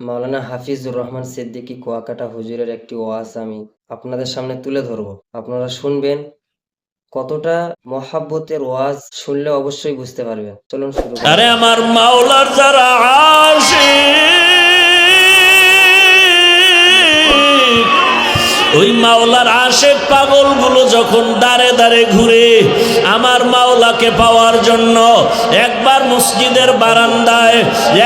মাওলানা হাফিজুর রহমান সিদ্দিকি কুয়াকাটা হুজুরের একটি ওয়াজ আমি আপনাদের সামনে তুলে ধরব। আপনারা শুনবেন কতটা মহাব্বতের ওয়াজ শুনলে অবশ্যই বুঝতে পারবেন। চলুন শুরু আরে আমার মাওলার যারা আসে ওই মাওলার আশেক পাগলগুলো যখন দাঁড়ে দাঁড়ে ঘুরে আমার মাওলাকে পাওয়ার জন্য একবার মসজিদের বারান্দায়,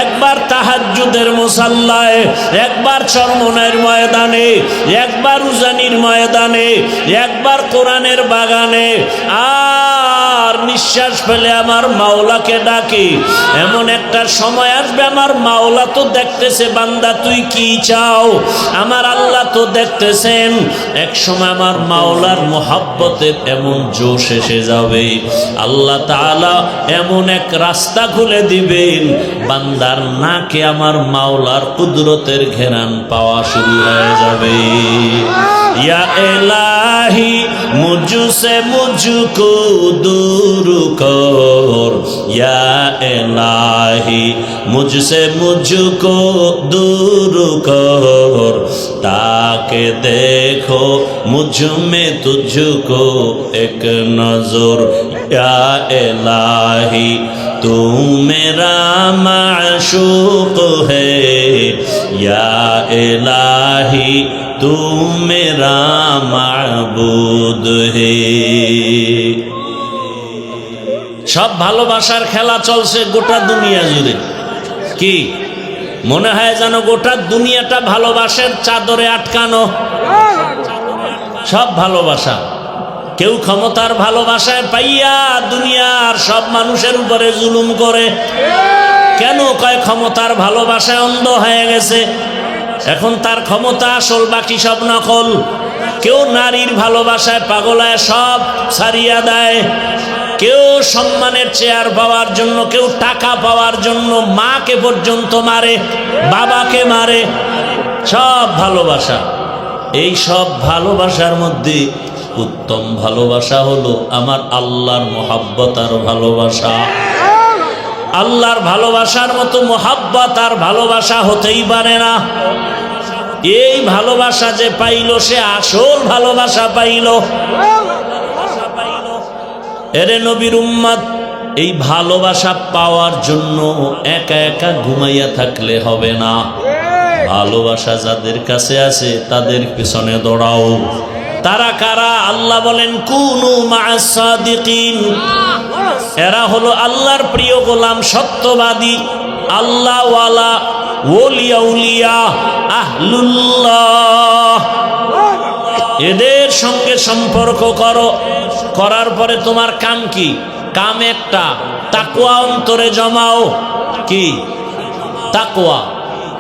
একবার তাহাজুদের মোসাল্লায়, একবার চরমনের ময়দানে, একবার উজানির ময়দানে, একবার কোরআনের বাগানে আর নিঃশ্বাস ফেলে আমার মাওলাকে ডাকি। এমন একটা সময় আসবে, আমার মাওলা তো দেখতেছে, বান্দা তুই কি চাও? আমার আল্লাহ তো দেখতেছেন। এক সময় আমার মাওলার মোহাব্বতের এমন জোশ এসে যাবে। আল্লাহ তাআলা এমন এক রাস্তা খুলে দিবেন। বান্দার নাকে আমার মাওলার কুদরতের ঘেরান পাওয়া শুরু হয়ে যাবে। या इलाही मुझसे मुझको दूर कर या इलाही मुझसे मुझको दूर कर ताके देखो मुझ में तुझको एक नजर या इलाही तू मेरा माशूक है या इलाही तू मेरा माबूद है সব ভালোবাসার খেলা চলছে গোটা দুনিয়া জুড়ে কি মনে হয় যেন গোটা দুনিয়াটা ভালোবাসার চাদরে আটকানো সব ভালোবাসা কেউ ক্ষমতার ভালোবাসায় পাইয়া দুনিয়ার সব মানুষের উপরে জুলুম করে কেন কয় ক্ষমতার ভালোবাসায় অন্ধ হয়ে গেছে এখন তার ক্ষমতা আসল, বাকি সব নকল। কেউ নারীর ভালোবাসায় পাগলায় সব ছাড়িয়া দেয়। কেউ সম্মানের চেয়ার পাওয়ার জন্য, কেউ টাকা পাওয়ার জন্য মাকে পর্যন্ত মারে, বাবাকে মারে। সব ভালোবাসা। এই সব ভালোবাসার মধ্যে উত্তম ভালোবাসা হলো আমার আল্লাহর মোহাব্বত আর ভালোবাসা। আল্লাহর ভালোবাসার মতো মোহাব্বত আর ভালোবাসা হতেই পারে না। এই ভালোবাসা যে পাইল, সে আসল ভালোবাসা পাইল। এরে নবীর উম্মাদ এই ভালোবাসা পাওয়ার জন্য একা একা ঘুমাইয়া থাকলে হবে না। ভালোবাসা যাদের কাছে আছে, তাদের পিছনে দৌড়াও। তারা কারা? আল্লাহ বলেন, কুনু মাসাদিকিন এরা হলো আল্লাহর প্রিয় গোলাম, সত্যবাদী, আল্লাহওয়ালা এদের সঙ্গে সম্পর্ক করো। করার পরে তোমার কাম কি? কাম একটা তাকুয়া অন্তরে জমাও। কি? তাকুয়া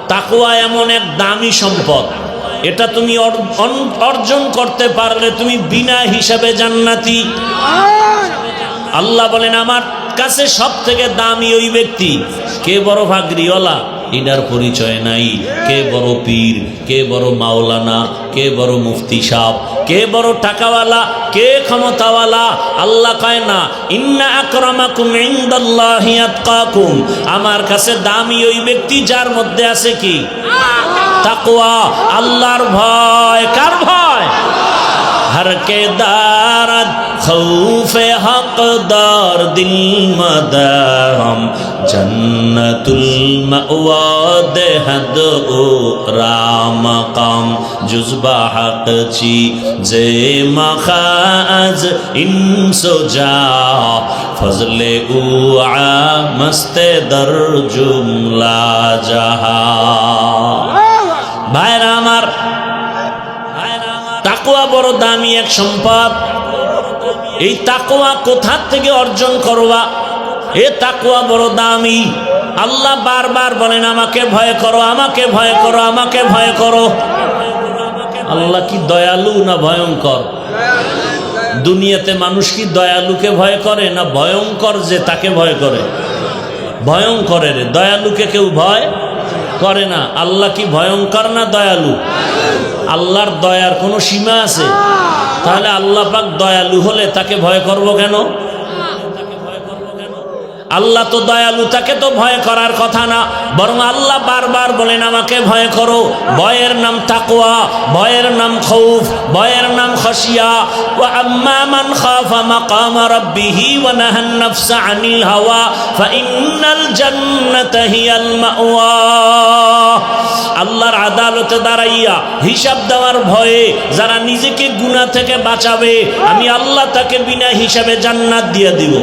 তাকুয়া এমন এক দামি সম্পদ। এটা তুমি অর্জন করতে পারলে তুমি বিনা হিসাবে জান্নাতি। আল্লাহ বলেন, আমার কাছে সব থেকে দামি ওই ব্যক্তি। কে বড় ভাগরিওয়ালা এটার পরিচয় নাই। কে বড় পীর? কে বড় মাওলানা? কে বড় মুফতি সাহ কে বড় টাকাওয়ালা? কে ক্ষমতাওয়ালা? আল্লাহ কয়, না। ইন্না আকরামাকুম ইনদাল্লাহি আতকাকুম। আমার কাছে দামি ওই ব্যক্তি, যার মধ্যে আছে কি? তাকওয়া। আল্লাহর ভয়। কার ভয়? ہر کے دارت خوف حق دار دل مدا ہم جنت المعواد حد او رامقام جزبہ حق چی زی مخاز انس و جا فضل اوعا مست در جملہ جہا بھائر ہمار তাকুয়া বড় দামি এক সম্পদ। এই তাকুয়া কোথার থেকে অর্জন করবা? এ তাকুয়া বড় দামি। আল্লাহ বারবার বলেন, আমাকে ভয় করো, আমাকে ভয় করো, আমাকে ভয় করো। আল্লাহ কি দয়ালু না ভয়ঙ্কর? দুনিয়াতে মানুষ কি দয়ালুকে ভয় করে না ভয়ঙ্কর যে তাকে ভয় করে? ভয়ঙ্করের দয়ালুকে কেউ ভয় করে না। আল্লাহ কি ভয়ঙ্কর না দয়ালু? আল্লাহর দয়ার কোনো সীমা আছে? তাহলে আল্লাহ পাক দয়ালু হলে তাকে ভয় করব কেন? আল্লাহ তো দয়ালু, তাকে তো ভয় করার কথা না। বরং আল্লাহ বারবার বলেন, আমাকে ভয় করো। ভয়ের নাম তাকওয়া, ভয়ের নাম খৌফ, ভয়ের নাম খসিয়া আম্মা মান ওয়া আনিল হাওয়া আল্লাহর আদালতে দাঁড়াইয়া হিসাব দেওয়ার ভয়ে যারা নিজেকে গুনাহ থেকে বাঁচাবে, আমি আল্লাহ তাকে বিনা হিসাবে জান্নাত দিয়ে দিব।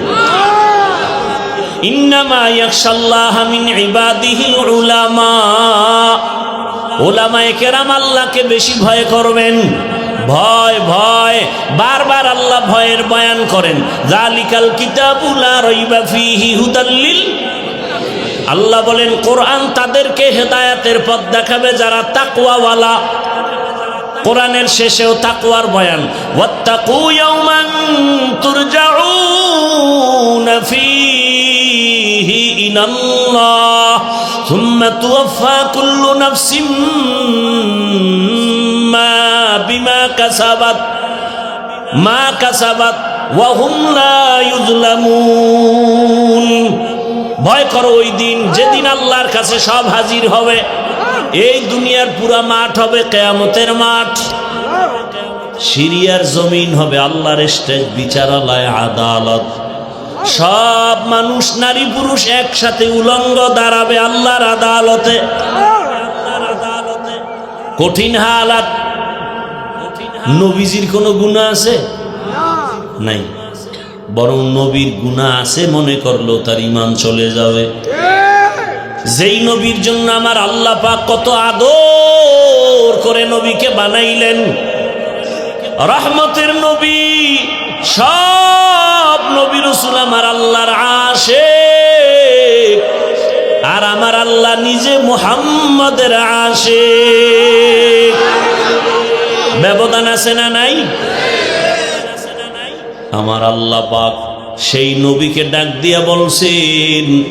ইন্নামা ইয়াখশাল্লাহ মিন ইবাদিহিল উলামা। ওলামায়ে কেরাম আল্লাহকে বেশি ভয় করবেন। ভয় ভয়, বারবার আল্লাহ ভয়ের বয়ান করেন। জালিকাল কিতাবুলা রইবা ফিহি হুদাল্লিল আল্লাহ বলেন, কোরআন তাদেরকে হেদায়াতের পথ দেখাবে যারা তাকওয়াওয়ালা। কোরআনের শেষেও তাকওয়ার বয়ান সুম্মা কুল্লু মা বিমা কাসাবাত, মা কাসাবাত, ওয়া ভয় করো ওই দিন যেদিন আল্লাহর কাছে সব হাজির হবে। এই দুনিয়ার পুরা মাঠ হবে কেয়ামতের মাঠ। সিরিয়ার জমিন হবে আল্লাহর স্টেজ বিচারালয় আদালত। সব মানুষ নারী পুরুষ একসাথে উলঙ্গ দাঁড়াবে আল্লাহর আদালতে। কঠিন হালাত। নবীজির কোনো গুণা আছে? নাই। বরং নবীর গুণা আছে, মনে করল তার ইমান চলে যাবে। যেই নবীর জন্য আমার আল্লাহ পাক কত আদর করে নবীকে বানাইলেন, রহমতের নবী, সব নবী রসুল আমার আল্লাহর আসে আর আমার আল্লাহ নিজে মুহাম্মদের আসে ব্যবধান আছে না নাই? আমার আল্লাহ পাক সেই নবীকে ডাক দিয়া বলছেন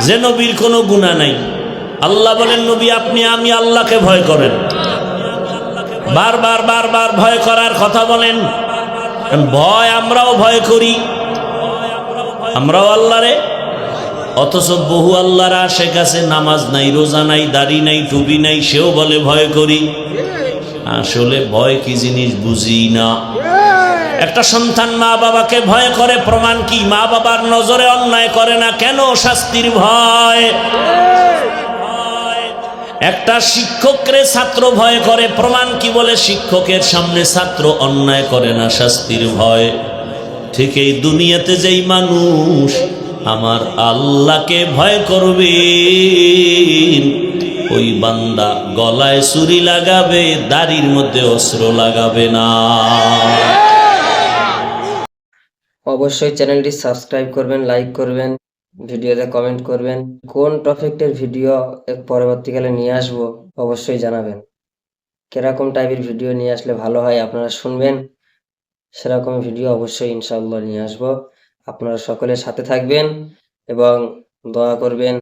যে নবীর কোনো গুণা নাই। আল্লাহ বলেন, নবী, আপনি, আমি আল্লাহকে ভয় করেন। বারবার বারবার ভয় করার কথা বলেন। ভয় আমরাও ভয় করি। আমরাও আল্লাহরে। অথচ বহু আল্লাহর আশে কাছে নামাজ নাই, রোজা নাই, দাড়ি নাই, টুপি নাই, সেও বলে ভয় করি। আসলে ভয় কি জিনিস বুঝি না। একটা সন্তান মা বাবাকে ভয় করে, প্রমাণ কি? মা বাবার নজরে অন্যায় করে না? কেন শাস্তির ভয়? একটা শিক্ষকরে ছাত্র ভয় করে, প্রমাণ কি বলে? শিক্ষকের সামনে ছাত্র অন্যায় করে না শাস্তির ভয়। ঠিক এই দুনিয়াতে যেই মানুষ আমার আল্লাহকে ভয় করবে, ওই বান্দা গলায় চুরি লাগাবে, দাড়ির মধ্যে অস্ত্র লাগাবে না। অবশ্যই চ্যানেলটি সাবস্ক্রাইব করবেন, লাইক করবেন। ভিডিওতে কমেন্ট করবেন। কোন টপিকটার ভিডিও পরবর্তীকালে নিয়ে আসব অবশ্যই জানাবেন। কীরকম টাইপের ভিডিও নিয়ে আসলে ভালো হয় আপনারা শুনবেন, সেরকম ভিডিও অবশ্যই ইনশাল্লাহ নিয়ে আসব। আপনারা সকলে সাথে থাকবেন এবং দোয়া করবেন।